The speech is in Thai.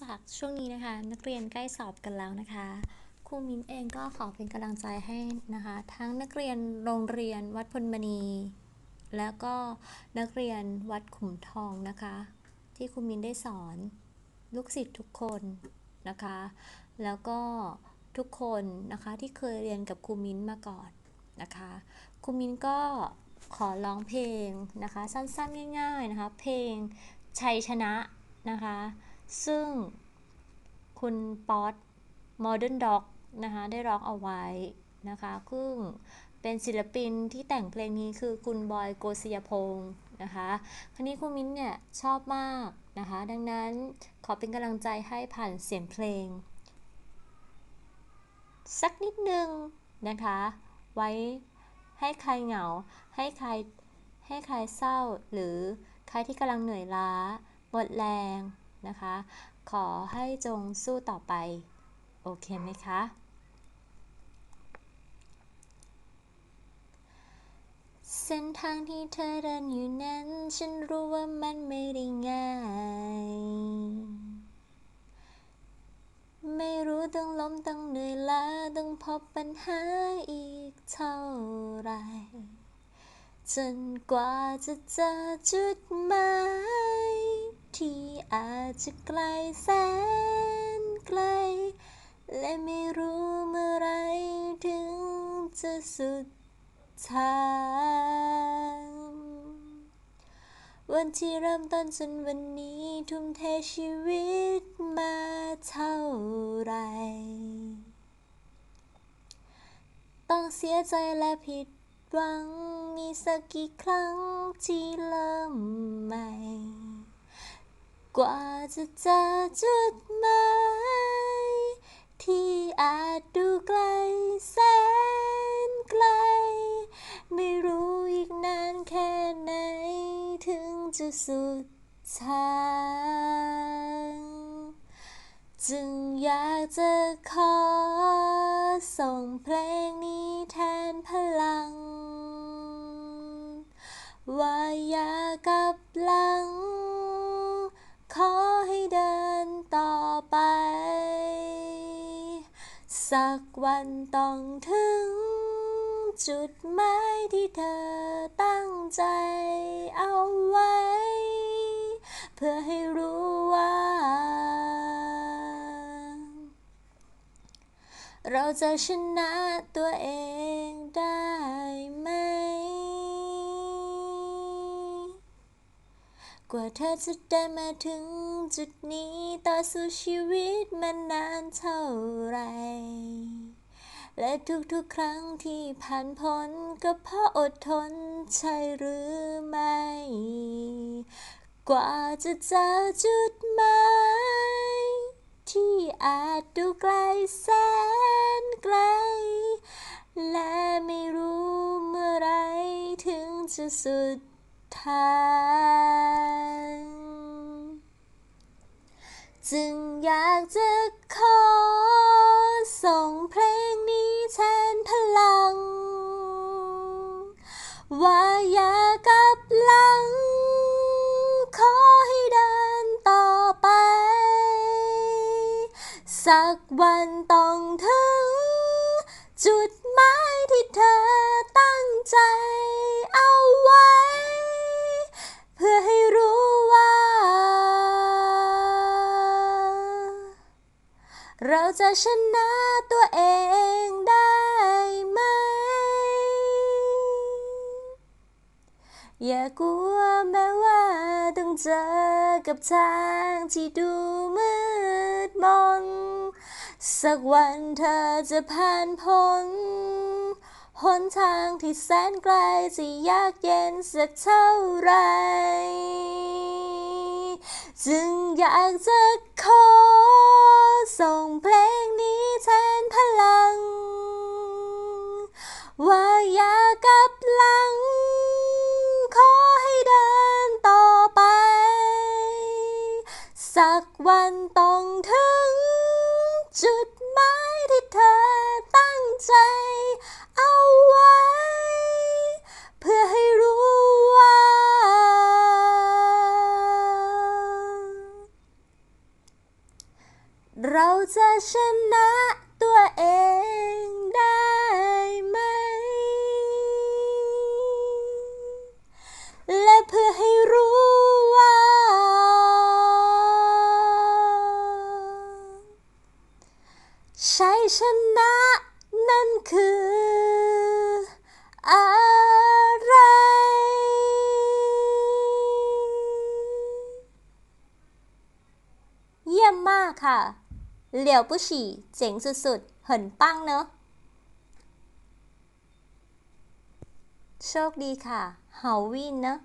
จากช่วงนี้นะคะ นักเรียนใกล้สอบกันแล้วนะคะครูมิ้นเองก็ขอเป็นกำลังใจให้นะคะ ทั้งนักเรียนโรงเรียนวัดพลมณี แล้วก็นักเรียนวัดขุมทองนะคะ ที่ครูมิ้นได้สอนลูกศิษย์ทุกคนนะคะ แล้วก็ทุกคนนะคะที่เคยเรียนกับครูมิ้นมาก่อนนะคะครูมิ้นก็ขอร้องเพลงนะคะ สั้นๆ ง่าย ๆ นะคะ เพลงชัยชนะนะคะ ซึ่งคุณป๊อต Modern Dog นะคะ ได้ร้องเอาไว้นะคะซึ่งเป็นศิลปินที่แต่งเพลงนี้คือคุณบอยโกศยพงศ์นะคะคราวนี้คุณมิ้นเนี่ยชอบมากนะคะ ดังนั้นขอเป็นกำลังใจให้ผ่านเสียงเพลง สักนิดนึงนะคะ ไว้ให้ใครเหงา ให้ใครให้ใครเศร้า หรือใครที่กำลังเหนื่อยล้า หมดแรง นะคะ ขอให้จงสู้ต่อไป โอเคไหมคะ เส้นทางที่เธอเดินอยู่นั้น ฉันรู้ว่ามันไม่ได้ง่าย ไม่รู้ต้องล้มต้องเหนื่อยล้าต้องพบปัญหาอีกเท่าไหรจนกว่าจะเจอจุดหมาย ที่อาจจะไกลแสนไกล และไม่รู้เมื่อไรถึงจะสุดทางวันที่เริ่มต้นจนวันนี้ทุ่มเทชีวิตมาเท่าไร ต้องเสียใจและผิดหวังมีสักกี่ครั้งที่เริ่มใหม่ กว่าจะเจอจุดหมายที่อาจดูไกลแสนไกล ไม่รู้อีกนานแค่ไหน ถึงจะสุดทางจึงอยากจะขอ ส่งเพลงนี้แทนพลัง ว่าอย่ากลับลัง สักวันต้องถึง จุดหมายที่เธอตั้งใจเอาไว้ เพื่อให้รู้ว่า เราจะชนะตัวเองได้ไหม กว่าเธอจะได้มาถึง จุดนี้ต่อสู้ชีวิตมานานเท่าไร และทุกๆครั้งที่ผ่านพ้นก็เพราะอดทนใช่หรือไม่ กว่าจะเจอจุดหมายที่อาจดูไกลแสนไกล และไม่รู้เมื่อไรถึงจะสุดท้าง จึงอยากจะขอ ส่งเพลงนี้แทนพลัง ว่าอย่ากลับหลัง ขอให้เดินต่อไป สักวันต้องถึง จุดหมายที่เธอตั้งใจเอาไว้ จะชนะตัวเองได้ไหม อย่ากลัวแม้ว่าต้องเจอกับทางที่ดูมืดมน สักวันเธอจะผ่านพ้นหนทางที่แสนไกลจะยากเย็นสักเท่าไหรจึงอยากจะขอส่งเพ นต้องถึง จุดหมายที่เธอตั้งใจ เอาไว้ เพื่อให้รู้ว่าเเราจะชนะตัวเอง ค่ะ เหลียวผู้ฉี่เจ๋งสุดๆ เหินปั้งเนอะโชคดีค่ะ เฮาวินเนอะ